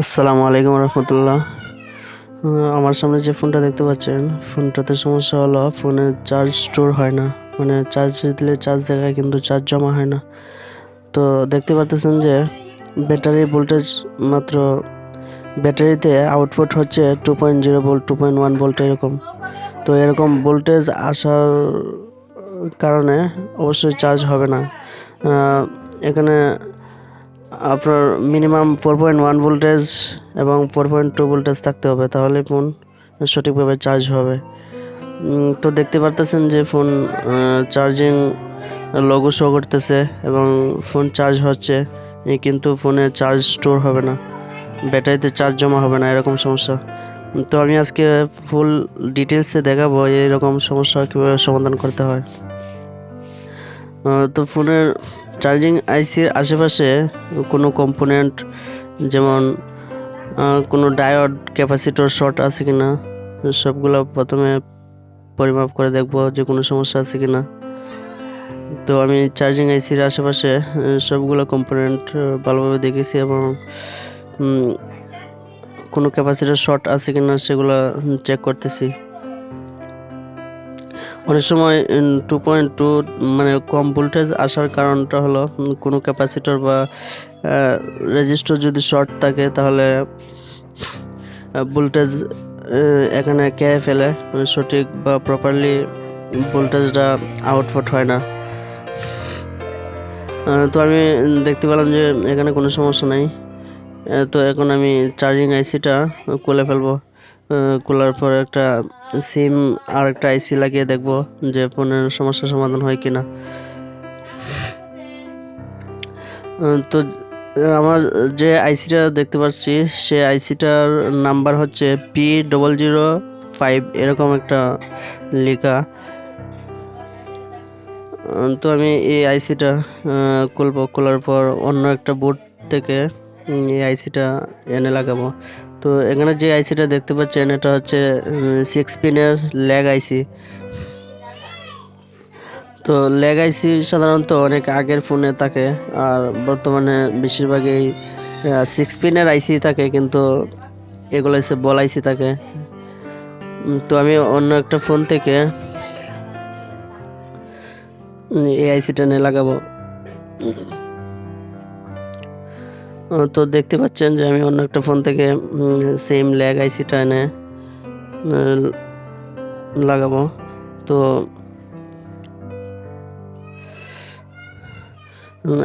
আসসালামু আলাইকুম রহমতুল্লাহ। আমার সামনে যে ফোনটা দেখতে পাচ্ছেন, ফোনটাতে সমস্যা হলো ফোনে চার্জ স্টোর হয় না। মানে চার্জ দিলে চার্জ দেখায় কিন্তু চার্জ জমা হয় না। তো দেখতে পাচ্ছেন যে ব্যাটারি ভোল্টেজ মাত্র ব্যাটারিতে আউটপুট হচ্ছে two point zero volt two point one volt এরকম। তো এরকম ভোল্টেজ আসার কারণে অবশ্যই চার্জ হবে না। এখানে আপনার minimum four point one voltage এবং ফোর পয়েন্ট টু ভোল্টেজ থাকতে হবে, তাহলে ফোন সঠিকভাবে চার্জ হবে। তো দেখতে পারতেছেন যে ফোন চার্জিং লগো শো করতেছে এবং ফোন চার্জ হচ্ছে কিন্তু ফোনে চার্জ স্টোর হবে না, ব্যাটারিতে চার্জ জমা হবে না, এরকম সমস্যা। তো আমি আজকে ফুল ডিটেলসে দেখাবো এইরকম সমস্যা কীভাবে সমাধান করতে হয়। তো ফোনের চার্জিং আইসির আশেপাশে কোনো কম্পোনেন্ট যেমন কোনো ডায়োড ক্যাপাসিটর শর্ট আছে কি না সবগুলো প্রথমে পরিমাপ করে দেখব যে কোনো সমস্যা আছে কি না তো আমি চার্জিং আইসির আশেপাশে সবগুলো কম্পোনেন্ট ভালোভাবে দেখেছি এবং কোনো ক্যাপাসিটর শর্ট আছে কি না সেগুলো চেক করতেছি। অনেক সময় টু পয়েন্ট টু মানে কম ভোল্টেজ আসার কারণটা হলো কোনো ক্যাপাসিটর বা রেজিস্টার যদি শর্ট থাকে তাহলে ভোল্টেজ এখানে কে ফেলে মানে সঠিক বা প্রপারলি ভোল্টেজটা আউটপুট হয় না। তো আমি দেখতে পেলাম যে এখানে কোনো সমস্যা নাই। তো এখন আমি চার্জিং আইসিটা খুলে ফেলব। খোলার পর একটা সিম আর একটা আইসি লাগিয়ে দেখব যে ফোনের সমস্যার সমাধান হয় কিনা। তো আমার যে আইসিটা দেখতে পাচ্ছি, সে আইসিটার নাম্বার হচ্ছে পি ডবল জিরো ফাইভ এরকম একটা লেখা। তো আমি এই আইসিটা খুলবো। খোলার পর অন্য একটা বোর্ড থেকে এই আইসিটা এনে লাগাবো। তো এখানে যে আইসিটা দেখতে পাচ্ছেন, এটা হচ্ছে সিক্স পিনের ল্যাগ আইসি তো ল্যাগ আইসি সাধারণত অনেক আগের ফোনে থাকে, আর বর্তমানে বেশিরভাগই সিক্স পিনের আইসি থাকে, কিন্তু এগুলো হচ্ছে বল আইসি থাকে। তো আমি অন্য একটা ফোন থেকে এই আইসিটা নিয়ে লাগাবো। তো দেখতে পাচ্ছেন যে আমি অন্য একটা ফোন থেকে সেম ল্যাগ আইসিটা এনে লাগাবো। তো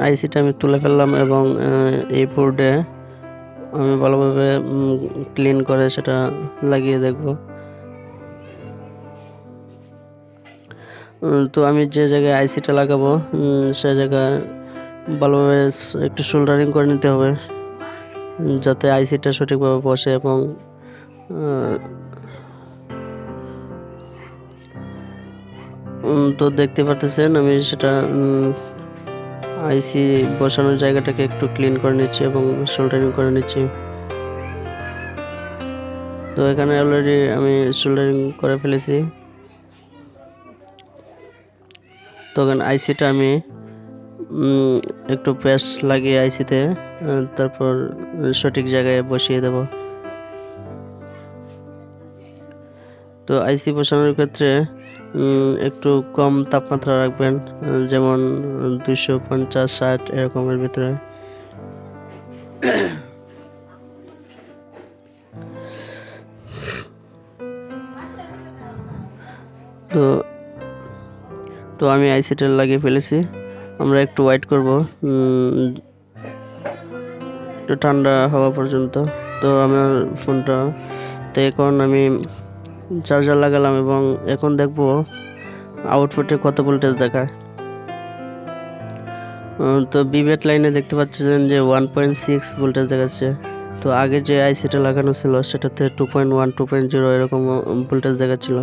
আইসিটা আমি তুলে ফেললাম এবং এই বোর্ডে আমি ভালোভাবে ক্লিন করে সেটা লাগিয়ে দেখব। তো আমি যে জায়গায় আইসিটা লাগাবো সে জায়গায় ভালোভাবে একটু সোল্ডারিং করে নিতে হবে, যাতে আইসিটা সঠিকভাবে বসে এবং তো দেখতে পারতেছেন আমি সেটা আইসি বসানোর জায়গাটাকে একটু ক্লিন করে নিচ্ছি এবং সোল্ডারিং করে নিচ্ছি। তো এখানে অলরেডি আমি সোল্ডারিং করে ফেলেছি। তখন আইসিটা আমি একটু পেস্ট লাগিয়ে আইসিতে তারপর সঠিক জায়গায় বসিয়ে দেব। তো আইসি বসানোর ক্ষেত্রে একটু কম তাপমাত্রা রাখবেন যেমন দুশো পঞ্চাশ, ষাট, এরকমের ভিতরে। তো তো আমি আইসিটা লাগিয়ে ফেলেছি। আমরা একটু ওয়েট করব। একটু ঠান্ডা হওয়া পর্যন্ত। তো আমার ফোনটা তো এখন আমি চার্জার লাগালাম এবং এখন দেখব আউটপুটে কত ভোল্টেজ দেখায়। তো বিবেট লাইনে দেখতে পাচ্ছেন যে ওয়ান পয়েন্ট সিক্স ভোল্টেজ দেখাচ্ছে। তো আগে যে আইসিটা লাগানো ছিল, সেটাতে two point one two point zero এরকম ভোল্টেজ দেখাচ্ছিল।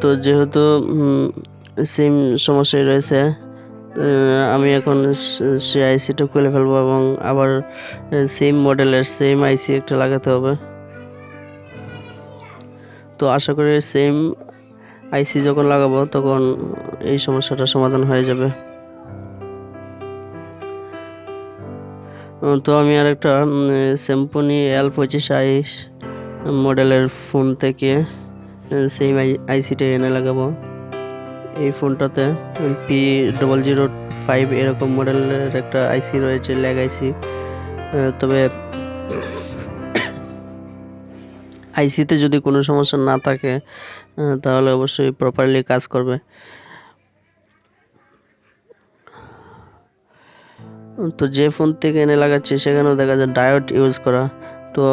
তো যেহেতু সেম সমস্যায় রয়েছে আমি এখন সে আইসিটা খুলে ফেলব এবং আবার সেম মডেলের সেম আইসি একটা লাগাতে হবে। তো আশা করি সেম আইসি যখন লাগাবো, তখন এই সমস্যাটা সমাধান হয়ে যাবে। তো আমি আর একটা স্যাম্পনি এল পঁচিশ আইস মডেলের ফোন থেকে সেই আইসিটা এনে লাগাবো। এই ফোনটাতে পি ডবল জিরো ফাইভ এরকম মডেলের একটা আইসি রয়েছে ল্যাগ আইসি তবে আইসিতে যদি কোনো সমস্যা না থাকে তাহলে অবশ্যই প্রপারলি কাজ করবে। তো যে ফোন থেকে এনে লাগাচ্ছি, সেখানেও দেখা যায় ডায়োড ইউজ করা। তো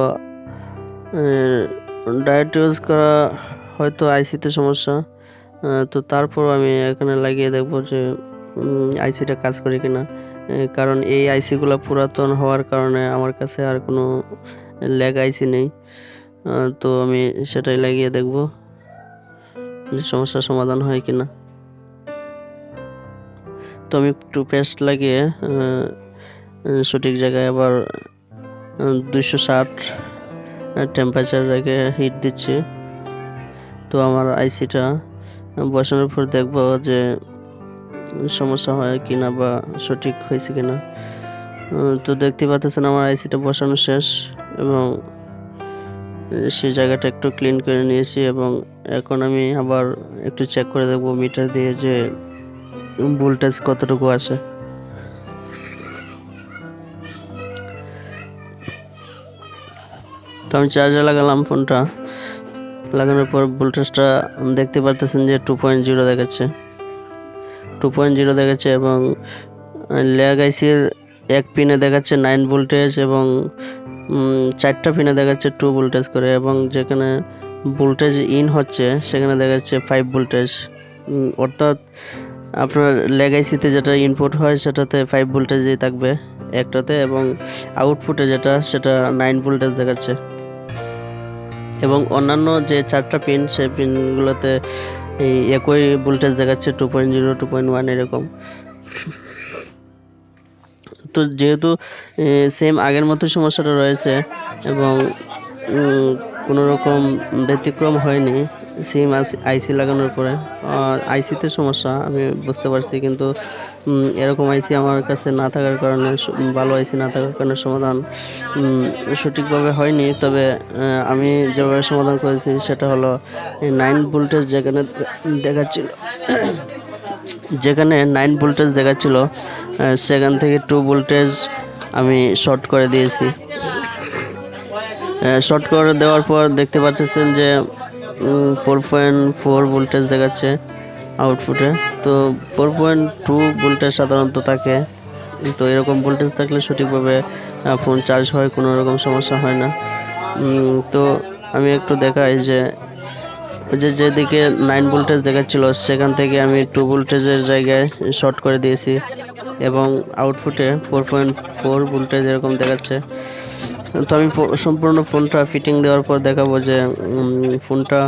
ডায়োড ইউজ করা হয়তো আইসিতে সমস্যা তো তারপর আমি এখানে লাগিয়ে দেখব যে আইসিটা কাজ করে কিনা। কারণ এই আইসিগুলো পুরাতন হওয়ার কারণে আমার কাছে আর কোনো ল্যাগ আইসি নেই। তো আমি সেটাই লাগিয়ে দেখব যে সমস্যার সমাধান হয় কিনা। তো আমি একটু পেস্ট লাগিয়ে সঠিক জায়গায় আবার দুইশো ষাট টেম্পারেচার রেখে হিট দিচ্ছি। তো আমার আইসিটা বসানোর পর দেখব যে সমস্যা হয় কি না বা সঠিক হয়েছে কিনা। আহ, তো দেখতে পাচ্ছেন আমার আইসিটা বসানো শেষ এবং সেই জায়গাটা একটু ক্লিন করে নিয়েছি এবং এখন আমি আবার একটু চেক করে দেখব মিটার দিয়ে যে ভোল্টেজ কতটুকু আছে। তো আমি চার্জে লাগালাম ফোনটা। লাগানোর পর ভোল্টেজটা দেখতে পারতেছেন যে টু পয়েন্ট জিরো দেখাচ্ছে। টু পয়েন্ট জিরো দেখাচ্ছে এবং ল্যাগ আইসির এক পিনে দেখাচ্ছে নাইন ভোল্টেজ এবং চারটা পিনে দেখাচ্ছে টু ভোল্টেজ করে এবং যেখানে ভোল্টেজ ইন হচ্ছে, সেখানে দেখাচ্ছে ফাইভ ভোল্টেজ অর্থাৎ আপনার ল্যাগ আইসিতে যেটা ইনপুট হয়, সেটাতে ফাইভ ভোল্টেজই থাকবে একটাতে এবং আউটপুটে যেটা, সেটা নাইন ভোল্টেজ দেখাচ্ছে। এবং অন্যান্য যে চারটা পিন সেই পিনগুলোতে এই একই ভোল্টেজ দেখাচ্ছে two point zero two point one এরকম। তো যেহেতু সেম আগের মতো সমস্যাটা রয়েছে এবং কোনো রকম ব্যতিক্রম হয়নি সিম আইসি লাগানোর পরে। আইসিতে সমস্যা, আমি বুঝতে পারছি, কিন্তু এরকম আইসি আমার কাছে না থাকার কারণে ভালো আইসি না থাকার কারণে সমাধান সঠিকভাবে হয়নি। তবে আমি যেভাবে সমাধান করেছি, সেটা হলো নাইন ভোল্টেজ যেখানে দেখাচ্ছিল, যেখানে নাইন ভোল্টেজ দেখাচ্ছিল সেখান থেকে টু ভোল্টেজ আমি শর্ট করে দিয়েছি। শর্ট করে দেওয়ার পর দেখতে পাচ্ছেন যে ফোর পয়েন্ট ফোর ভোল্টেজ দেখাচ্ছে আউটপুটে তো ফোর পয়েন্ট টু ভোল্টেজ সাধারণত থাকে। তো এরকম ভোল্টেজ থাকলে সঠিকভাবে ফোন চার্জ হয়, কোনো রকম সমস্যা হয় না। তো আমি একটু দেখাই যে যে যেদিকে নাইন ভোল্টেজ দেখাচ্ছিল, সেখান থেকে আমি টু ভোল্টেজের জায়গায় শর্ট করে দিয়েছি। এবং আউটপুটে ফোর পয়েন্ট ফোর ভোল্টেজ এরকম দেখাচ্ছে। তো আমি সম্পূর্ণ ফোনটা ফিটিং দেওয়ার পর দেখাবো যে ফোনটা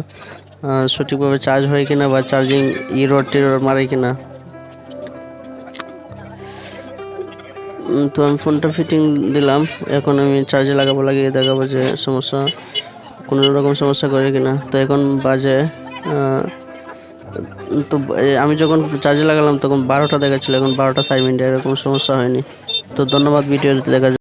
সঠিকভাবে চার্জ হয় কিনা বা চার্জিং ইরোর টিরোর মারে কিনা। তো আমি ফোনটা ফিটিং দিলাম। এখন আমি চার্জে লাগাবো, লাগিয়ে দেখাবো যে সমস্যা, কোনো রকম সমস্যা করে কিনা। তো এখন বাজে তো আমি যখন চার্জে লাগালাম, তখন বারোটা দেখাচ্ছিল। এখন বারোটা সাইড মিনিট এরকম সমস্যা হয়নি। তো ধন্যবাদ ভিডিও জন্য।